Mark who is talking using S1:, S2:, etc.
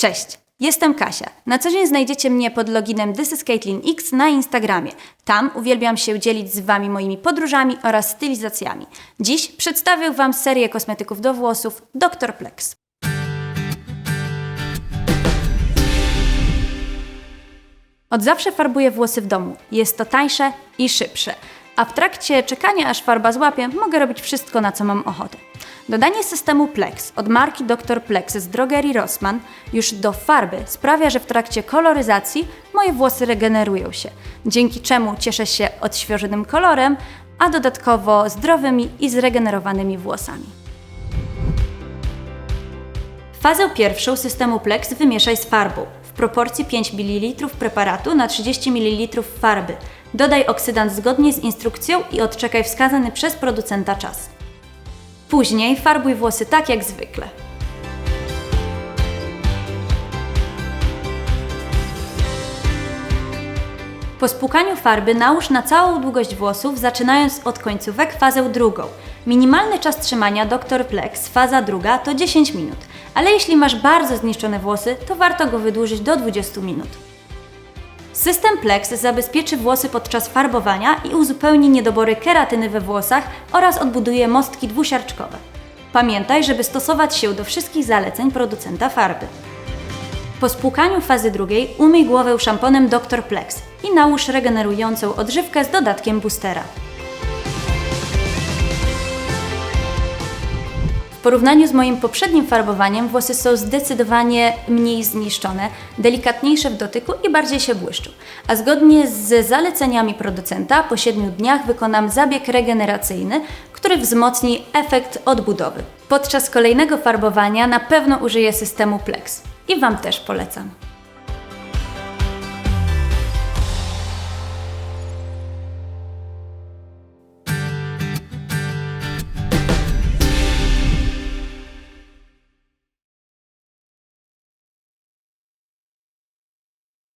S1: Cześć, jestem Kasia. Na co dzień znajdziecie mnie pod loginem This is Caitlin X na Instagramie. Tam uwielbiam się dzielić z Wami moimi podróżami oraz stylizacjami. Dziś przedstawię Wam serię kosmetyków do włosów Dr. Plex. Od zawsze farbuję włosy w domu. Jest to tańsze i szybsze. A w trakcie czekania aż farba złapie, mogę robić wszystko, na co mam ochotę. Dodanie systemu Plex od marki Dr. Plex z drogerii Rossmann już do farby sprawia, że w trakcie koloryzacji moje włosy regenerują się, dzięki czemu cieszę się odświeżonym kolorem, a dodatkowo zdrowymi i zregenerowanymi włosami. Fazę pierwszą systemu Plex wymieszaj z farbą w proporcji 5 ml preparatu na 30 ml farby. Dodaj oksydant zgodnie z instrukcją i odczekaj wskazany przez producenta czas. Później farbuj włosy tak jak zwykle. Po spłukaniu farby nałóż na całą długość włosów, zaczynając od końcówek fazę drugą. Minimalny czas trzymania Dr. Plex, faza druga, to 10 minut, ale jeśli masz bardzo zniszczone włosy, to warto go wydłużyć do 20 minut. System Plex zabezpieczy włosy podczas farbowania i uzupełni niedobory keratyny we włosach oraz odbuduje mostki dwusiarczkowe. Pamiętaj, żeby stosować się do wszystkich zaleceń producenta farby. Po spłukaniu fazy drugiej umyj głowę szamponem Dr. Plex i nałóż regenerującą odżywkę z dodatkiem boostera. W porównaniu z moim poprzednim farbowaniem włosy są zdecydowanie mniej zniszczone, delikatniejsze w dotyku i bardziej się błyszczą. A zgodnie z zaleceniami producenta po 7 dniach wykonam zabieg regeneracyjny, który wzmocni efekt odbudowy. Podczas kolejnego farbowania na pewno użyję systemu Plex i Wam też polecam.